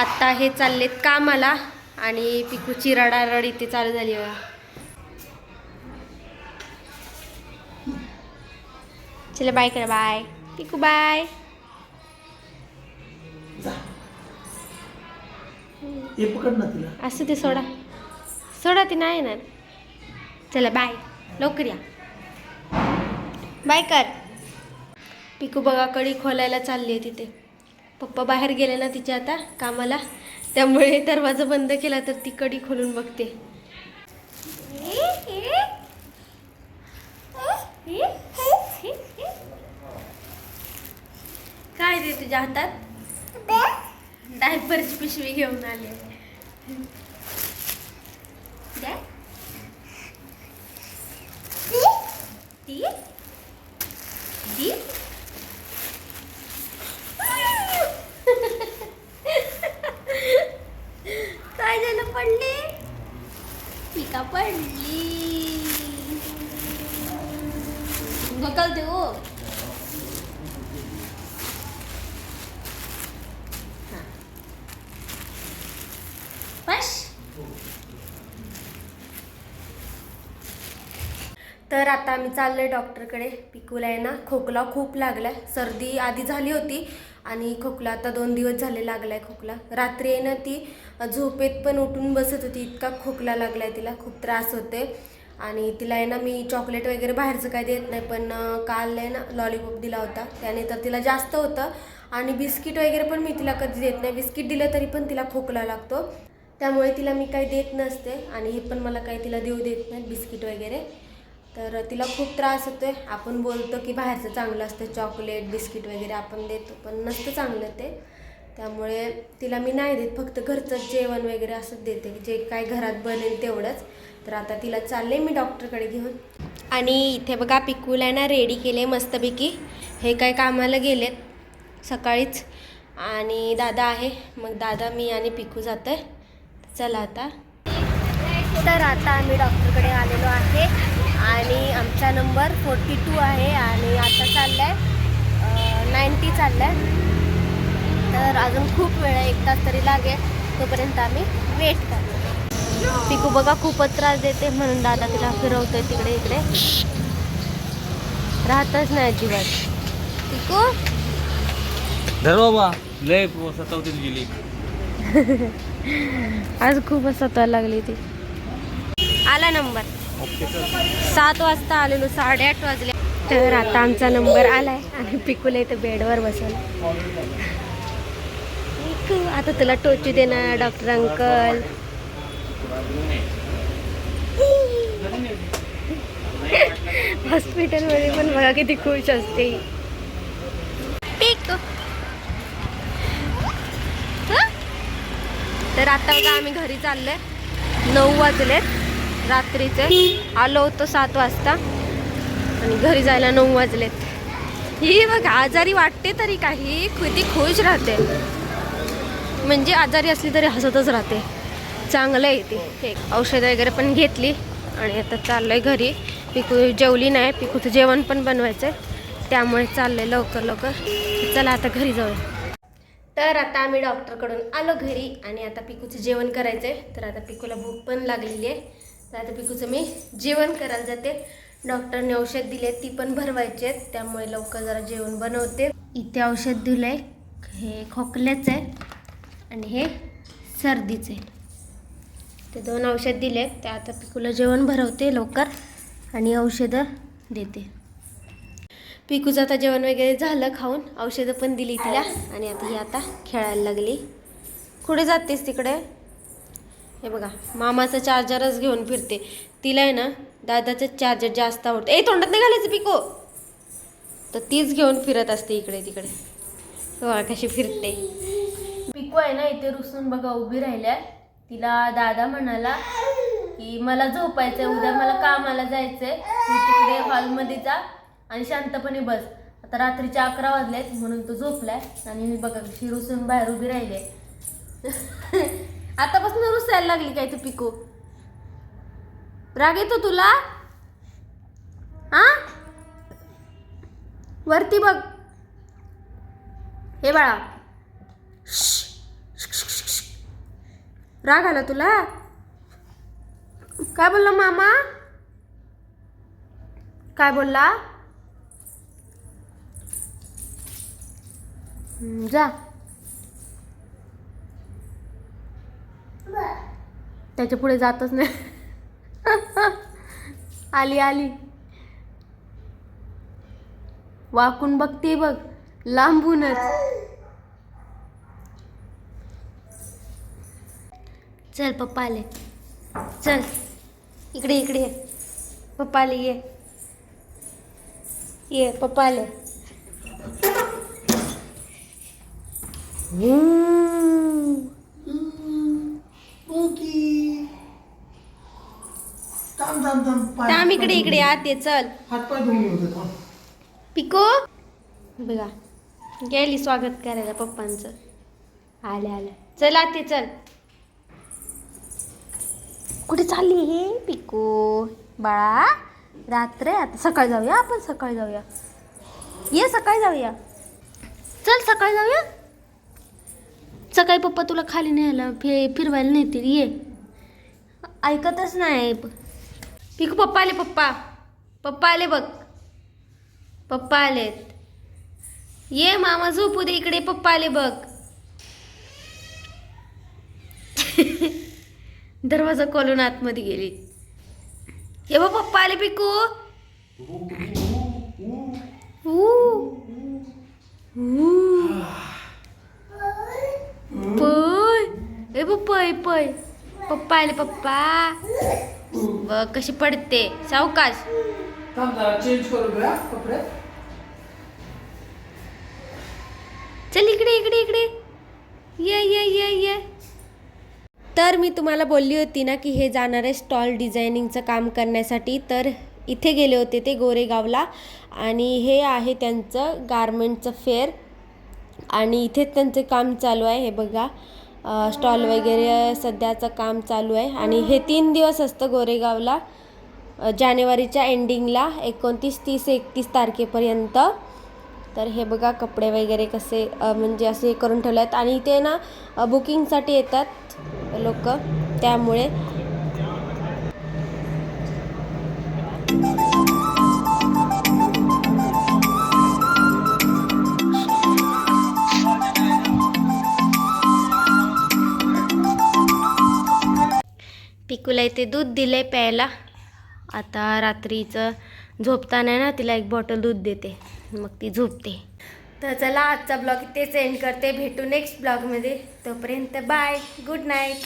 आता हे चाललेत कामाला आणि पिकूची रडारड इथे चालू झाली बघा. चला बाय करा बाय पिकू बाय पकड ना तिला. असं ते सोडा. सोडा ती नाही येणार. चला बाय लवकर या. बाय कर. पिकू बघा कडी खोलायला चालली आहे तिथे. पप्पा बाहेर गेले ना तिच्या आता कामाला त्यामुळे दरवाजा बंद केला तर ती कडी खोलून बघते काय रे तुझ्या हातात डायपरची पिशवी घेऊन आली द्या. ती? काय झालं पडली पिका पडली. गकल देऊ हो. तर आता आम्ही चाललोय डॉक्टरकडे. पिकूला आहे ना खोकला खूप लागलाय. सर्दी आधी झाली होती आणि खोकला आता दोन दिवस झाले लागला आहे खोकला. रात्री आहे ना ती झोपेत पण उठून बसत होती इतका खोकला लागला आहे तिला खूप त्रास होते. आणि तिला आहे ना मी चॉकलेट वगैरे बाहेरचं काय देत नाही पण काल आहे ना लॉलीपॉप दिला होता त्याने तर तिला जास्त होतं. आणि बिस्किट वगैरे पण मी तिला कधी देत नाही बिस्किट दिलं तरी पण तिला खोकला लागतो. त्यामुळे तिला मी काही देत नसते आणि हे पण मला काही तिला देऊ देत नाही बिस्किट वगैरे. तर तिला खूप त्रास होतोय. आपण बोलतो की बाहेरचं चांगलं असतं चॉकलेट बिस्किट वगैरे आपण देतो पण नसतं चांगलं ते. त्यामुळे तिला मी नाही देत फक्त घरचंच जेवण वगैरे असंच देते जे काय घरात बनेल तेवढंच. तर आता तिला चालले मी डॉक्टरकडे घेऊन. आणि इथे बघा पिकूला आहे ना रेडी केले मस्तपैकी. हे काय कामाला गेलेत सकाळीच. आणि दादा आहे. मग दादा मी आणि पिकू जातो आहे चला आता. तर आता आम्ही डॉक्टरकडे आलेलो आहे. आणि आमचा नंबर फोर्टी टू आहे आणि आता चालला आहे नाईन्टी चालला आहे तर अजून खूप वेळ आहे एक तास तरी लागेल तोपर्यंत आम्ही वेट करतो. पिकू बघा खूपच त्रास देते म्हणून दादा तिला फिरवतोय तिकडे इकडे. राहतच नाही अजिबात. पिकू? धर बाबा लय गेली. आज खूपच सतायला लागली ती. आला नंबर. सात वाजता आलेलो साडेआठ वाजले. तर आता आमचा नंबर आलाय आणि पिकूला इथं बेडवर बसवलं. आता तुला टोचू दे ना डॉक्टर अंकल. हॉस्पिटलमध्ये पण बघा किती खुश असते. पिकू. तर आता बघा आम्ही घरी चाललोय. नऊ वाजलेत. रात्रीचे. आलो होतो सात वाजता. आणि घरी जायला नऊ वाजलेत. ही बघ आजारी वाटते तरी काही किती खुश राहते. म्हणजे आजारी असली तरी हसतच राहते. चांगलं आहे ते. एक औषध वगैरे पण घेतली. आणि आता चाललंय घरी. पिकू जेवली नाही पिकूचं जेवण पण बनवायचं आहे त्यामुळे चाललंय लवकर लवकर. चला आता घरी जाऊया. तर आता आम्ही डॉक्टरकडून आलो घरी. आणि आता पिकूचं जेवण करायचं आहे तर आता पिकूला भूक पण लागलेली आहे. आता पिकूचं मी जेवण करायला जाते. डॉक्टरने औषध दिले ती पण भरवायचे आहेत. त्यामुळे लवकर जरा जेवण बनवते. इथे औषध दिलं आहे हे खोकल्याचं आहे आणि हे सर्दीचं आहे. ते दोन औषध दिले. ते आता पिकूला जेवण भरवते लवकर आणि औषधं देते. पिकूचं आता जेवण वगैरे झालं खाऊन. औषधं पण दिली तिला आणि आता ही आता खेळायला लागली. कुठे जातेस तिकडे? हे बघा मामाचं चार्जरच घेऊन फिरते. तिला आहे ना दादाचं चार्जर जास्त आवडतं. ए तोंडात नाही घालायचं पिको? तर तीच घेऊन फिरत असते इकडे तिकडे. बघा कशी फिरते. पिको आहे ना इथे रुसून बघा उभी राहिल्या. तिला दादा म्हणाला की मला झोपायचंय उद्या मला कामाला जायचंय. तू तिकडे हॉलमध्ये जा आणि शांतपणे बस. आता रात्रीचे अकरा वाजलेत म्हणून तो झोपलाय. आणि मी बघा कशी रुसून बाहेर उभी राहिले आतापासून रुसायला लागली काय तू पिकू? राग येतो तुला? हा? वरती बघ. हे बाळा. राग आला तुला? काय बोलला मामा? काय बोलला? जा. त्याच्या पुढे जातच नाही. आली आली. वाकून बघते बघ लांबूनच. चल पप्पा आले चल. इकडे इकडे ये. पप्पा आले ये. ये पप्पा आले थांब थांब थांब पाय- थांब इकडे इकडे आत ये चल. हात पाय धुवून थांब. पिको? बघा गेली स्वागत करायला पप्पांचं. आले आले. चल आते चल. कुठे चालली हे पिको? बाळा रात्र आहे आता. सकाळी जाऊया आपण सकाळी जाऊया. ये सकाळी जाऊया. चल सकाळी जाऊया. सकाळी पप्पा तुला खाली न्यायला फि फिरवायला नेतील. ये. ऐकतच नाही. पिकू पप्पा आले पप्पा. पप्पा आले बघ. पप्पा आलेत. ये मामा झोपू दे इकडे पप्पा आले बघ. दरवाजा खोलून आतमध्ये गेली. हे बघ पप्पा आले पिकू. ऊ. ऊ. पय ए पय पय पप्पा आले पप्पा. बघ कशी पडते. सावकाश. चेंज करू कपडे. चल इकडे इकडे इकडे. ये ये ये ये. तर मी तुम्हाला बोलली होती ना की हे जाणार आहे स्टॉल डिझायनिंगचं काम करण्यासाठी. तर इथे गेले होते ते गोरेगावला. आणि हे आहे त्यांचं गारमेंटचं फेअर आणि इथेच त्यांचे काम चालू आहे हे बघा. स्टॉल वगैरे सध्याचं काम चालू आहे. आणि हे तीन दिवस असतं गोरेगावला. जानेवारीच्या एंडिंगला एकोणतीस तीस एकतीस तारखेपर्यंत. तर हे बघा कपडे वगैरे कसे म्हणजे असे करून ठेवले आहेत आणि ते ना बुकिंगसाठी येतात लोक त्यामुळे. पिकूला इथे दूध दिले प्यायला. आता रात्रीचं झोपताना ना तिला एक बॉटल दूध देते. मग ती झोपते. तर चला आजचा ब्लॉग इथेच एंड करते. भेटू नेक्स्ट ब्लॉगमध्ये तोपर्यंत बाय गुड नाईट